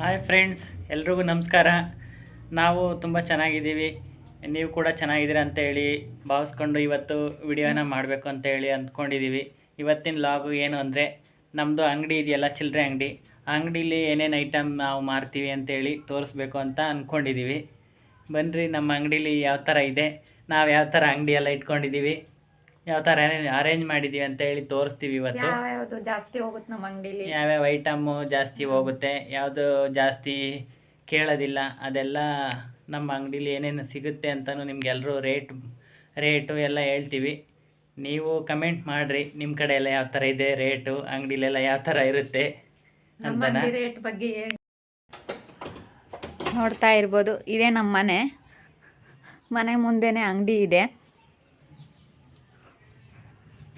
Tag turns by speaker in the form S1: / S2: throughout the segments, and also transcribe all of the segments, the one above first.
S1: Hi friends ಎಲ್ರಿಗೂ ನಮಸ್ಕಾರ. ನಾವು ತುಂಬ ಚೆನ್ನಾಗಿದ್ದೀವಿ. ನೀವು ಕೂಡ ಚೆನ್ನಾಗಿದ್ದೀರ ಅಂತ ಹೇಳಿ ಭಾವಿಸ್ಕೊಂಡು ಇವತ್ತು ವಿಡಿಯೋನ ಮಾಡಬೇಕು ಅಂತ ಹೇಳಿ ಅಂದ್ಕೊಂಡಿದ್ದೀವಿ. ಇವತ್ತಿನ ಲಾಗು ಏನು ಅಂದರೆ ನಮ್ಮದು ಅಂಗಡಿ ಇದೆಯಲ್ಲ ಚಿಲ್ಲರೆ ಅಂಗಡಿ. ಅಂಗಡೀಲಿ ಏನೇನು ಐಟಮ್ ನಾವು ಮಾರ್ತೀವಿ ಅಂತೇಳಿ ತೋರಿಸ್ಬೇಕು ಅಂತ ಅಂದ್ಕೊಂಡಿದ್ದೀವಿ. ಬನ್ನಿರಿ ನಮ್ಮ ಅಂಗಡೀಲಿ ಯಾವ ಥರ ಇದೆ, ನಾವು ಯಾವ ಥರ ಅಂಗಡಿಯೆಲ್ಲ ಇಟ್ಕೊಂಡಿದ್ದೀವಿ. ಯಾವ ಥರ ಅರೇಂಜ್ ಮಾಡಿದೀವಿ ಅಂತ ಹೇಳಿ ತೋರಿಸ್ತೀವಿ ಇವತ್ತು.
S2: ಯಾವ್ಯಾವ್ದು ಜಾಸ್ತಿ ಹೋಗುತ್ತೆ ನಮ್ಮ ಅಂಗಡಿಲಿ?
S1: ಯಾವ್ಯಾವ ಐಟಮ್ಮು ಜಾಸ್ತಿ ಹೋಗುತ್ತೆ ಯಾವುದು ಜಾಸ್ತಿ ಕೇಳೋದಿಲ್ಲ ಅದೆಲ್ಲ ನಮ್ಮ ಅಂಗಡಿಲಿ ಏನೇನು ಸಿಗುತ್ತೆ ಅಂತಲೂ ನಿಮಗೆಲ್ಲರೂ ರೇಟ್ ರೇಟು ಎಲ್ಲ ಹೇಳ್ತೀವಿ. ನೀವು ಕಮೆಂಟ್ ಮಾಡಿರಿ ನಿಮ್ಮ ಕಡೆ ಎಲ್ಲ ಯಾವ ಥರ ಇದೆ ರೇಟು ಅಂಗಡಿಲೆಲ್ಲ ಯಾವ ಥರ ಇರುತ್ತೆ
S2: ನಮ್ಮ
S1: ಅಂತನಾ.
S2: ಅಂಗಡಿ ರೇಟ್ ಬಗ್ಗೆ ನೋಡ್ತಾ ಇರ್ಬೋದು. ಇದೇ ನಮ್ಮ ಮನೆ. ಮನೆ ಮುಂದೆನೇ ಅಂಗಡಿ ಇದೆ.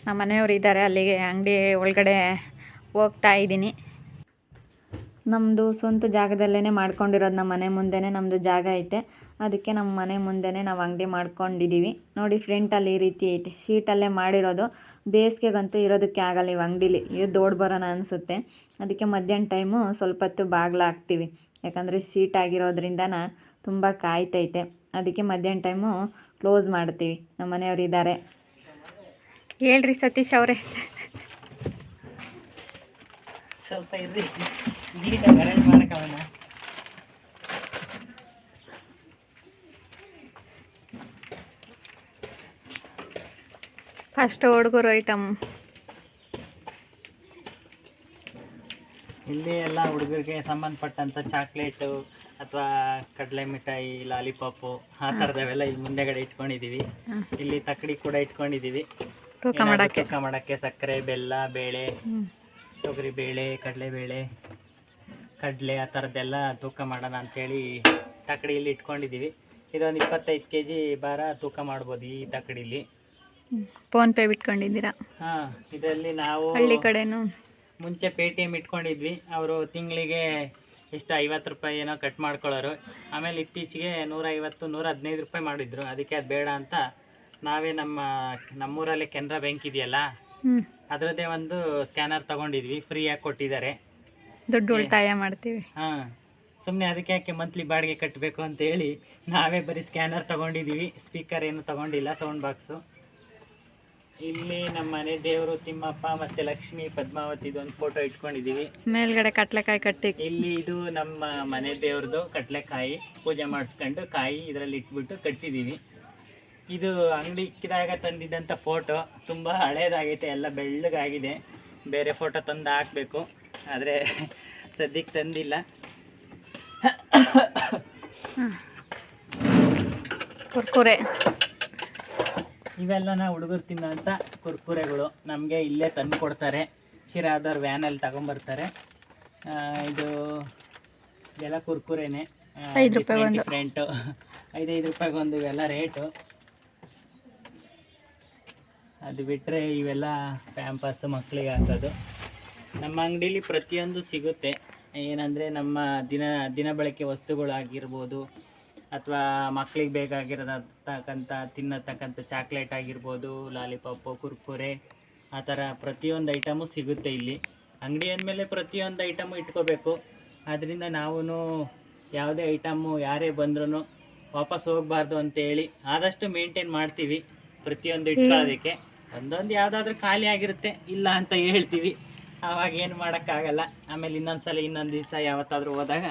S2: ನಮ್ಮ ಮನೆಯವರು ಇದ್ದಾರೆ, ಅಲ್ಲಿಗೆ ಅಂಗಡಿ ಒಳಗಡೆ ಹೋಗ್ತಾ ಇದ್ದೀನಿ. ನಮ್ಮದು ಸ್ವಂತ ಜಾಗದಲ್ಲೇ ಮಾಡ್ಕೊಂಡಿರೋದು ನಮ್ಮ ಮನೆ ಮುಂದೆನೇ ನಮ್ಮದು ಜಾಗ ಐತೆ. ಅದಕ್ಕೆ ನಮ್ಮ ಮನೆ ಮುಂದೆನೇ ನಾವು ಅಂಗಡಿ ಮಾಡ್ಕೊಂಡಿದ್ದೀವಿ. ನೋಡಿ ಫ್ರಂಟಲ್ಲಿ ಈ ರೀತಿ ಐತೆ. ಸೀಟಲ್ಲೇ ಮಾಡಿರೋದು. ಬೇಸಿಗೆಗಂತೂ ಇರೋದಕ್ಕೆ ಆಗಲ್ಲ ಇವು ಅಂಗಡೀಲಿ. ಇದು ದೊಡ್ಡ ಬರೋಣ ಅನಿಸುತ್ತೆ. ಅದಕ್ಕೆ ಮಧ್ಯಾಹ್ನ ಟೈಮು ಸ್ವಲ್ಪ ಹೊತ್ತು ಹಾಕ್ತೀವಿ. ಯಾಕಂದರೆ ಸೀಟ್ ಆಗಿರೋದ್ರಿಂದ ತುಂಬ ಕಾಯ್ತೈತೆ. ಅದಕ್ಕೆ ಮಧ್ಯಾಹ್ನ ಟೈಮು ಕ್ಲೋಸ್ ಮಾಡ್ತೀವಿ. ನಮ್ಮ ಮನೆಯವರು ಇದ್ದಾರೆ. ಹೇಳ್ರಿ ಸತೀಶ್ ಅವರೇ.
S1: ಸ್ವಲ್ಪ ಇರ್ರಿ.
S2: ಫಸ್ಟ್ ಹುಡುಗರು ಐಟಮ್
S1: ಇಲ್ಲಿ ಎಲ್ಲ ಹುಡುಗರಿಗೆ ಸಂಬಂಧಪಟ್ಟಂಥ ಚಾಕ್ಲೇಟು ಅಥವಾ ಕಡಲೆ ಮಿಠಾಯಿ ಲಾಲಿಪಾಪು ಆ ಥರದವೆಲ್ಲ ಇಲ್ಲಿ ಮುಂದೆಗಡೆ ಇಟ್ಕೊಂಡಿದ್ದೀವಿ ಇಲ್ಲಿ ತಕ್ಕಡಿ ಕೂಡ ಇಟ್ಕೊಂಡಿದ್ದೀವಿ
S2: ತೂಕ
S1: ಮಾಡಕ್ಕೆ
S2: ಮಾಡೋಕ್ಕೆ.
S1: ತೂಕ ಮಾಡೋಕ್ಕೆ ಸಕ್ಕರೆ ಬೆಲ್ಲ ಬೇಳೆ ತೊಗರಿ ಬೇಳೆ ಕಡಲೆ ಬೇಳೆ ಕಡಲೆ ಆ ಥರದ್ದೆಲ್ಲ ತೂಕ ಮಾಡೋಣ ಅಂಥೇಳಿ ತಕ್ಕಡಿಯಲ್ಲಿ ಇಟ್ಕೊಂಡಿದ್ದೀವಿ. ಇದೊಂದು ಇಪ್ಪತ್ತೈದು ಕೆ ಜಿ ಭಾರ ತೂಕ ಮಾಡ್ಬೋದು ಈ ತಕ್ಕಡಿಲಿ
S2: ಫೋನ್ ಪೇ ಬಿಟ್ಕೊಂಡಿದ್ದೀರಾ?
S1: ಹಾಂ ಇದರಲ್ಲಿ ನಾವು
S2: ಹಳ್ಳಿ ಕಡೆನೂ?
S1: ಮುಂಚೆ ಪೇ ಟಿ ಎಂ ಇಟ್ಕೊಂಡಿದ್ವಿ. ಅವರು ತಿಂಗಳಿಗೆ ಎಷ್ಟು ಐವತ್ತು ರೂಪಾಯಿ ಏನೋ ಕಟ್ ಮಾಡ್ಕೊಳ್ಳೋರು. ಆಮೇಲೆ ಇತ್ತೀಚೆಗೆ ನೂರೈವತ್ತು ನೂರ ಹದಿನೈದು ರೂಪಾಯಿ ಮಾಡಿದ್ರು. ಅದಕ್ಕೆ ಅದು ಬೇಡ ಅಂತ ನಾವೇ ನಮ್ಮ ನಮ್ಮೂರಲ್ಲಿ ಕೆನರಾ ಬ್ಯಾಂಕ್ ಇದೆಯಲ್ಲ? ಅದರದ್ದೇ ಒಂದು ಸ್ಕ್ಯಾನರ್ ತಗೊಂಡಿದ್ವಿ ಫ್ರೀಯಾಗಿ ಕೊಟ್ಟಿದ್ದಾರೆ.
S2: ದುಡ್ಡು ಉಳಿತಾಯ ಮಾಡ್ತೀವಿ.
S1: ಹಾಂ ಸುಮ್ಮನೆ ಅದಕ್ಕೆ ಯಾಕೆ ಮಂತ್ಲಿ ಬಾಡಿಗೆ ಕಟ್ಟಬೇಕು ಅಂತ ಹೇಳಿ ನಾವೇ ಬರೀ ಸ್ಕ್ಯಾನರ್ ತಗೊಂಡಿದ್ದೀವಿ ಸ್ಪೀಕರ್ ಏನು ತಗೊಂಡಿಲ್ಲ ಸೌಂಡ್ ಬಾಕ್ಸು ಇಲ್ಲಿ ನಮ್ಮ ಮನೆ ದೇವರು ತಿಮ್ಮಪ್ಪ ಮತ್ತೆ ಲಕ್ಷ್ಮಿ ಪದ್ಮಾವತಿದು ಒಂದು ಫೋಟೋ ಇಟ್ಕೊಂಡಿದ್ದೀವಿ.
S2: ಮೇಲ್ಗಡೆ ಕಟ್ಲೆಕಾಯಿ ಕಟ್ಟಿ.
S1: ಇಲ್ಲಿ ಇದು ನಮ್ಮ ಮನೆ ದೇವ್ರದ್ದು ಕಟ್ಲೆಕಾಯಿ ಪೂಜೆ ಮಾಡಿಸ್ಕೊಂಡು ಕಾಯಿ ಇದರಲ್ಲಿ ಇಟ್ಬಿಟ್ಟು ಕಟ್ಟಿದ್ದೀವಿ. ಇದು ಅಂಗಡಿ ಇಕ್ಕಿದಾಗ ತಂದಿದ್ದಂಥ ಫೋಟೋ ತುಂಬ ಹಳೇದಾಗೈತೆ ಎಲ್ಲ ಬೆಳ್ಳಗಾಗಿದೆ. ಬೇರೆ ಫೋಟೋ ತಂದು ಹಾಕಬೇಕು. ಆದರೆ ಸದ್ಯಕ್ಕೆ ತಂದಿಲ್ಲ.
S2: ಕುರ್ಕುರೆ.
S1: ನಾವು ಹುಡುಗರು ತಿನ್ನೋಂಥ ಕುರ್ಕುರೆಗಳು. ನಮಗೆ ಇಲ್ಲೇ ತಂದು ಕೊಡ್ತಾರೆ. ಶಿರಾದವ್ರು ವ್ಯಾನಲ್ಲಿ ತಗೊಂಬರ್ತಾರೆ. ಇದು ಇದೆಲ್ಲ ಕುರ್ಕುರೆನೆ.
S2: ಐದು ರೂಪಾಯಿ ಒಂದು.
S1: ಡಿಫ್ರೆಂಟು ಐದೈದು ರೂಪಾಯಿಗೊಂದು ಇವೆಲ್ಲ ರೇಟು ಅದು ಬಿಟ್ಟರೆ ಇವೆಲ್ಲ ಪ್ಯಾಂಪರ್ಸ್ ಮಕ್ಕಳಿಗೆ ಹಾಕೋದು. ನಮ್ಮ ಅಂಗಡೀಲಿ ಪ್ರತಿಯೊಂದು ಸಿಗುತ್ತೆ. ಏನಂದರೆ ನಮ್ಮ ದಿನ ದಿನ ಬಳಕೆ ವಸ್ತುಗಳಾಗಿರ್ಬೋದು ಅಥವಾ ಮಕ್ಕಳಿಗೆ ಬೇಕಾಗಿರೋದಕ್ಕಂಥ ತಿನ್ನತಕ್ಕಂಥ ಚಾಕ್ಲೇಟ್ ಆಗಿರ್ಬೋದು ಲಾಲಿಪಾಪು ಕುರ್ಕುರೆ ಆ ಥರ ಪ್ರತಿಯೊಂದು ಐಟಮು ಸಿಗುತ್ತೆ ಇಲ್ಲಿ. ಅಂಗಡಿ ಅಂದಮೇಲೆ ಪ್ರತಿಯೊಂದು ಐಟಮು ಇಟ್ಕೋಬೇಕು. ಆದ್ದರಿಂದ ನಾವು ಯಾವುದೇ ಐಟಮ್ಮು ಯಾರೇ ಬಂದ್ರೂ ವಾಪಸ್ ಹೋಗಬಾರ್ದು ಅಂತೇಳಿ ಆದಷ್ಟು ಮೇಂಟೈನ್ ಮಾಡ್ತೀವಿ ಪ್ರತಿಯೊಂದು ಇಟ್ಕೊಳ್ಳೋದಕ್ಕೆ. ಒಂದೊಂದು ಯಾವುದಾದ್ರೂ ಖಾಲಿ ಆಗಿರುತ್ತೆ ಇಲ್ಲ ಅಂತ ಹೇಳ್ತೀವಿ. ಆವಾಗ ಏನು ಮಾಡೋಕ್ಕಾಗಲ್ಲ. ಆಮೇಲೆ ಇನ್ನೊಂದು ಸಲ ಇನ್ನೊಂದು ದಿವಸ ಯಾವತ್ತಾದರೂ ಹೋದಾಗ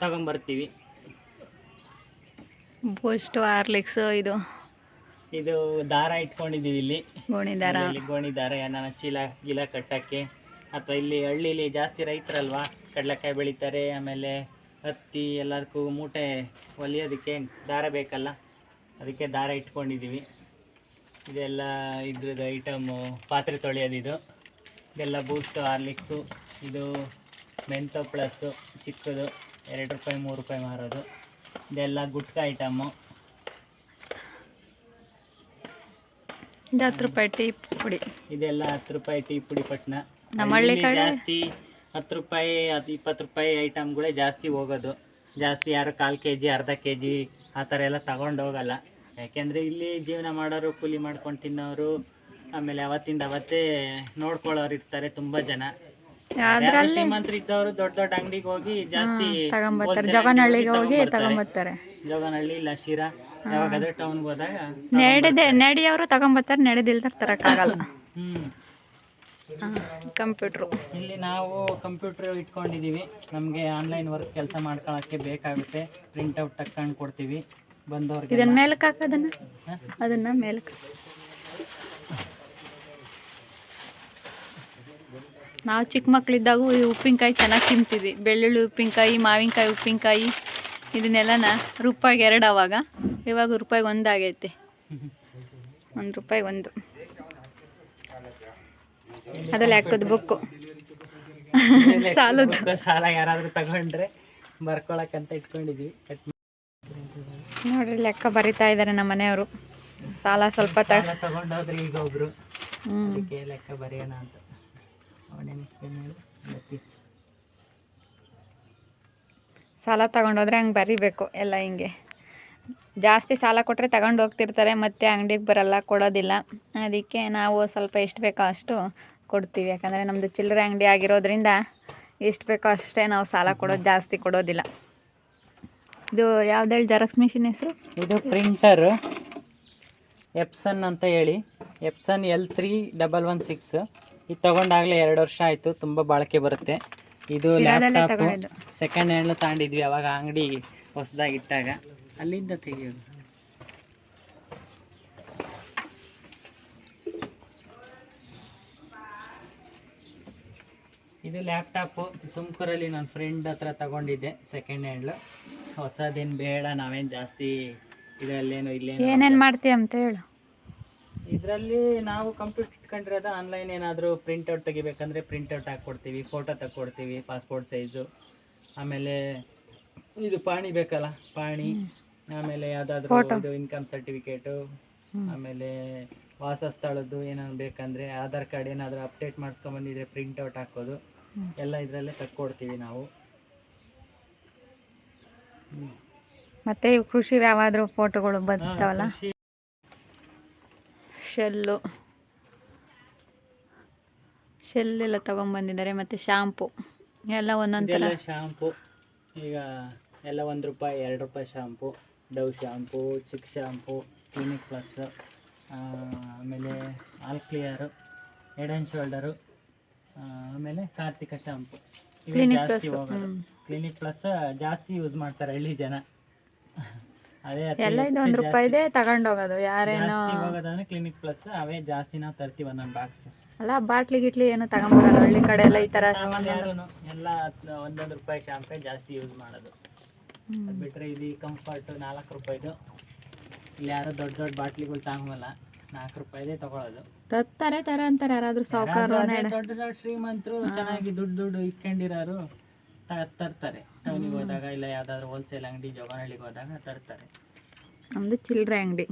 S1: ತಗೊಂಬರ್ತೀವಿ.
S2: ಬೂಸ್ಟು ಹಾರ್ಲಿಕ್ಸು ಇದು.
S1: ಇದು ದಾರ ಇಟ್ಕೊಂಡಿದ್ದೀವಿ ಇಲ್ಲಿ.
S2: ಗೋಣಿ ದಾರ
S1: ಇಲ್ಲಿ ಗೋಣಿ ದಾರ ಏನಾನ ಚೀಲ ಗೀಲ ಕಟ್ಟಕ್ಕೆ ಅಥವಾ ಇಲ್ಲಿ ಹಳ್ಳಿಲಿ ಜಾಸ್ತಿ ರೈತರಲ್ವಾ ಕಡಲೆಕಾಯಿ ಬೆಳೀತಾರೆ ಆಮೇಲೆ ಹತ್ತಿ ಎಲ್ಲದಕ್ಕೂ ಮೂಟೆ ಹೊಲಿಯೋದಕ್ಕೆ ದಾರ ಬೇಕಲ್ಲ ಅದಕ್ಕೆ ದಾರ ಇಟ್ಕೊಂಡಿದ್ದೀವಿ ಇದೆಲ್ಲ ಇದ್ರದ್ದು ಐಟಮು ಪಾತ್ರೆ ತೊಳೆಯೋದು ಇದು. ಇದೆಲ್ಲ ಬೂಸ್ಟ್ ಹಾರ್ಲಿಕ್ಸು ಇದು ಮೆಂತೋ ಪ್ಲಸ್ಸು ಚಿಕ್ಕದು ಎರಡು ರೂಪಾಯಿ ಮೂರು ರೂಪಾಯಿ ಮಾರೋದು. ಇದೆಲ್ಲ ಗುಟ್ಕ ಐಟಮು
S2: ಇದು ಹತ್ತು ರೂಪಾಯಿ ಟೀ ಪುಡಿ.
S1: ಇದೆಲ್ಲ ಹತ್ತು ರೂಪಾಯಿ ಟೀ ಪುಡಿ ಪಟ್ನ.
S2: ನಮ್ಮ ಹಳ್ಳಿ ಕಡೆ-
S1: ಜಾಸ್ತಿ ಹತ್ತು ರೂಪಾಯಿ ಅದು ಇಪ್ಪತ್ತು ರೂಪಾಯಿ ಐಟಮ್ಗಳೇ ಜಾಸ್ತಿ ಹೋಗೋದು. ಜಾಸ್ತಿ ಯಾರು ಕಾಲು ಕೆ ಜಿ ಅರ್ಧ ಕೆ ಜಿ ಆ ಥರ ಎಲ್ಲ ತಗೊಂಡು ಹೋಗಲ್ಲ. ಯಾಕೆಂದರೆ ಇಲ್ಲಿ ಜೀವನ ಮಾಡೋರು ಕೂಲಿ ಮಾಡ್ಕೊಂಡು ತಿನ್ನೋರು ಆಮೇಲೆ ಅವತ್ತಿಂದ ಅವತ್ತೇ ನೋಡ್ಕೊಳ್ಳೋರು ಇರ್ತಾರೆ ತುಂಬಾ ಜನ. ಶ್ರೀಮಂತರು ಇದ್ದವರು ದೊಡ್ಡ ದೊಡ್ಡ ಅಂಗಡಿಗೆ ಹೋಗಿ ಜಾಸ್ತಿ
S2: ತಗೊಂಬರ್ತಾರೆ ಜಗನಹಳ್ಳಿಗೆ ಹೋಗಿ
S1: ತಗೊಂಬರ್ತಾರೆ. ಜೋಗನಹಳ್ಳಿ ಇಲ್ಲ ಶಿರಾ ಯಾವಾಗಾದ್ರೆ ಟೌನ್ಗೆ ಹೋದಾಗ
S2: ನಡೆದೆ ನಡೆಯವರು ತಗೊಂಬರ್ತಾರೆ ನಡೆದಿಲ್ದಾರೆ ತರಕ್ಕಾಗಲ್ಲ.
S1: ಹ್ಮ್.
S2: ಕಂಪ್ಯೂಟ್ರು.
S1: ಇಲ್ಲಿ ನಾವು ಕಂಪ್ಯೂಟರ್ ಇಟ್ಕೊಂಡಿದೀವಿ. ನಮಗೆ ಆನ್ಲೈನ್ ವರ್ಕ್ ಕೆಲಸ ಮಾಡ್ಕೊಳಕ್ಕೆ ಬೇಕಾಗುತ್ತೆ. ಪ್ರಿಂಟ್ಔಟ್ ತಕ್ಕೊಂಡು ಕೊಡ್ತೀವಿ. ಬಂದವ್ರಿಗೆ
S2: ಇದನ್ನ ಮೇಲಕ್ಕೆ ಹಾಕ ಅದನ್ನ. ಮೇಲಕ್ಕೆ. ನಾವು ಚಿಕ್ಕ ಮಕ್ಕಳಿದ್ದಾಗೂ ಈ ಉಪ್ಪಿನಕಾಯಿ ಚೆನ್ನಾಗಿ ತಿಂತಿದ್ವಿ ಬೆಳ್ಳುಳ್ಳಿ ಉಪ್ಪಿನಕಾಯಿ ಮಾವಿನಕಾಯಿ ಉಪ್ಪಿನಕಾಯಿ ಇದನ್ನೆಲ್ಲನ ರೂಪಾಯಿಗೆ ಎರಡು ಆವಾಗ. ಇವಾಗ ರೂಪಾಯಿಗೆ ಒಂದಾಗೈತೆ ಆಗೈತೆ. ಒಂದು ರೂಪಾಯಿ ಒಂದು. ಅದು ಹಾಕೋದು ಬುಕ್ಕು. ಸಾಲದು.
S1: ಸಾಲ ಯಾರಾದರೂ ತಗೊಂಡ್ರೆ ಬರ್ಕೊಳಕ್ಕಂತ ಇಟ್ಕೊಂಡಿದ್ವಿ. ಕಟ್
S2: ನೋಡ್ರಿ ಲೆಕ್ಕ ಬರಿತಾ ಇದ್ದಾರೆ ನಮ್ಮ ಮನೆಯವರು. ಸಾಲ ಸ್ವಲ್ಪ
S1: ತಗೊಂಡೋದ್ರಿ ಈಗ ಒಬ್ರು. ಅದಕ್ಕೆ ಲೆಕ್ಕ ಬರೆಯೋಣ ಅಂತ.
S2: ಸಾಲ ತಗೊಂಡೋದ್ರೆ ಹಂಗೆ ಬರಿಬೇಕು ಎಲ್ಲ ಹಿಂಗೆ. ಜಾಸ್ತಿ ಸಾಲ ಕೊಟ್ಟರೆ ತಗೊಂಡು ಹೋಗ್ತಿರ್ತಾರೆ ಮತ್ತೆ ಅಂಗಡಿಗೆ ಬರಲ್ಲ ಕೊಡೋದಿಲ್ಲ. ಅದಕ್ಕೆ ನಾವು ಸ್ವಲ್ಪ ಎಷ್ಟು ಬೇಕೋ ಅಷ್ಟು ಕೊಡ್ತೀವಿ. ಯಾಕಂದರೆ ನಮ್ಮದು ಚಿಲ್ಲರೆ ಅಂಗಡಿ ಆಗಿರೋದ್ರಿಂದ ಎಷ್ಟು ಬೇಕೋ ಅಷ್ಟೇ ನಾವು ಸಾಲ ಕೊಡೋದು ಜಾಸ್ತಿ ಕೊಡೋದಿಲ್ಲ. ಇದು ಯಾವ್ದು ಹೇಳಿ ಜೆರಾಕ್ಸ್ ಮಿಷಿನ್ ಹೆಸರು?
S1: ಇದು ಪ್ರಿಂಟರ್. ಎಪ್ಸನ್ ಅಂತ ಹೇಳಿ. Epson L three double one six. ಇದು ತಗೊಂಡಾಗಲೇ ಎರಡು ವರ್ಷ ಆಯಿತು. ತುಂಬ ಬಾಳಿಕೆ ಬರುತ್ತೆ. ಇದು ಲ್ಯಾಪ್ಟಾಪ್ ಸೆಕೆಂಡ್ ಹ್ಯಾಂಡ್ ತಗೊಂಡಿದ್ವಿ ಅವಾಗ ಅಂಗಡಿ ಹೊಸದಾಗಿ ಇಟ್ಟಾಗ ಅಲ್ಲಿಂದ ತೆಗಿಯೋದು. ಇದು ಲ್ಯಾಪ್ಟಾಪು ತುಮಕೂರಲ್ಲಿ ನನ್ನ ಫ್ರೆಂಡ್ ಹತ್ರ ತಗೊಂಡಿದ್ದೆ ಸೆಕೆಂಡ್ ಹ್ಯಾಂಡ್ಲು ಹೊಸದೇನು ಬೇಡ ನಾವೇನು ಜಾಸ್ತಿ ಇದರಲ್ಲೇನು ಇಲ್ಲೇನು
S2: ಏನೇನು ಮಾಡ್ತೀವಿ ಅಂತ ಹೇಳು.
S1: ಇದರಲ್ಲಿ ನಾವು ಕಂಪ್ಯೂಟರ್ ಇಟ್ಕೊಂಡಿರೋದು ಆನ್ಲೈನ್ ಏನಾದರೂ ಪ್ರಿಂಟ್ಔಟ್ ತೆಗಿಬೇಕಂದ್ರೆ ಪ್ರಿಂಟ್ಔಟ್ ಹಾಕ್ಕೊಡ್ತೀವಿ ಫೋಟೋ ತಕ್ಕೊಡ್ತೀವಿ ಪಾಸ್ಪೋರ್ಟ್ ಸೈಜು ಆಮೇಲೆ ಇದು ಪಾಣಿ ಬೇಕಲ್ಲ ಪಾಣಿ. ಆಮೇಲೆ ಯಾವುದಾದ್ರೂ ಇದು ಇನ್ಕಮ್ ಸರ್ಟಿಫಿಕೇಟು. ಆಮೇಲೆ ವಾಸಸ್ಥಳದ್ದು ಏನಾದ್ರು ಬೇಕಂದ್ರೆ ಆಧಾರ್ ಕಾರ್ಡ್ ಏನಾದರೂ ಅಪ್ಡೇಟ್ ಮಾಡಿಸ್ಕೊಂಬಂದಿದ್ರೆ ಪ್ರಿಂಟ್ಔಟ್ ಹಾಕೋದು. ಎಲ್ಲ ಇದರಲ್ಲೇ ತಕ್ಕೊಡ್ತೀವಿ ನಾವು.
S2: ಮತ್ತು ಇವು ಕೃಷಿ ಯಾವಾದರೂ ಫೋಟೋಗಳು ಬರ್ತಾವಲ್ಲ ಶೆಲ್ಲು. ಶೆಲ್ಲೆಲ್ಲ ತೊಗೊಂಬಂದಿದ್ದಾರೆ ಮತ್ತು ಶಾಂಪು. ಎಲ್ಲ ಒಂದೊಂದು ಥರ
S1: ಶಾಂಪು. ಈಗ ಎಲ್ಲ ಒಂದು ರೂಪಾಯಿ ಎರಡು ರೂಪಾಯಿ shampoo Dove shampoo Chik shampoo Clinic Plus ಆಮೇಲೆ All Clear Head and Shoulder ಆಮೇಲೆ ಕಾರ್ತಿಕ ಶಾಂಪು. ಇವೇ
S2: Clinic
S1: ಜಾಸ್ತಿ
S2: Plus,
S1: ಹೋಗೋದು.
S2: ಹ್ಮ್.
S1: ಕ್ಲಿನಿಕ್ ಪ್ಲಸ್ ಜಾಸ್ತಿ ಯೂಸ್ ಮಾಡ್ತಾರೆ ಹಳ್ಳಿ ಜನ. ಅದೇ ಅತಿ
S2: ಎಲ್ಲ ಇದು
S1: ಹೆಚ್ಚು ರೂಪಾಯಿ
S2: ಇದೆ ತಗೊಂಡೋಗೋದು. ಯಾರೇನೋ
S1: ಜಾಸ್ತಿ ಹೋಗೋದಂದ್ರೆ ಕ್ಲಿನಿಕ್ ಪ್ಲಸ್ ಅವೇ ಜಾಸ್ತಿ ನಾವು ತರ್ತೀವಿ ಒಂದೊಂದು ಬಾಕ್ಸ್
S2: ಅಲ್ಲ ಬಾಟ್ಲಿ ಗಿಟ್ಲಿ ಏನು ತಗೊಂಬರಲ್ಲ ಹಳ್ಳಿ ಕಡೆ ಎಲ್ಲ ಈ ತರ
S1: ಯಾರು ಎಲ್ಲ ಒಂದೊಂದು ರೂಪಾಯಿ ಶಾಂಪೇ ಜಾಸ್ತಿ ಯೂಸ್ ಮಾಡೋದು. ಬಿಟ್ರೆ ಇಲ್ಲಿ ಕಂಫರ್ಟ್ ನಾಲ್ಕು ರೂಪಾಯಿದು. ಇಲ್ಲಿ ಯಾರೋ ದೊಡ್ಡ ದೊಡ್ಡ ಬಾಟ್ಲಿಗಳು ತಗೊಂಬಲ್ಲ. ನಾಲ್ಕು ರೂಪಾಯಿದೇ ತಗೊಳ್ಳೋದು
S2: ತತ್ತಾರೆ ತರ ಅಂತಾರೆ ಯಾರಾದ್ರೂ
S1: ಸಾವುಕಾರ ದೊಡ್ಡ ದೊಡ್ಡ ಶ್ರೀಮಂತರು ಚೆನ್ನಾಗಿ ದುಡ್ಡು ದುಡ್ಡು ಇಟ್ಕೊಂಡಿರೋರು ತರ್ತಾರೆ. ಟೌನಿಗೆ ಹೋದಾಗ ಇಲ್ಲ ಯಾವ್ದಾದ್ರು ಹೋಲ್ಸೇಲ್ ಅಂಗಡಿ ಜೋಗನಹಳ್ಳಿಗೆ ಹೋದಾಗ ತರ್ತಾರೆ.
S2: ನಮ್ದು ಚಿಲ್ಲರೆ ಅಂಗಡಿ.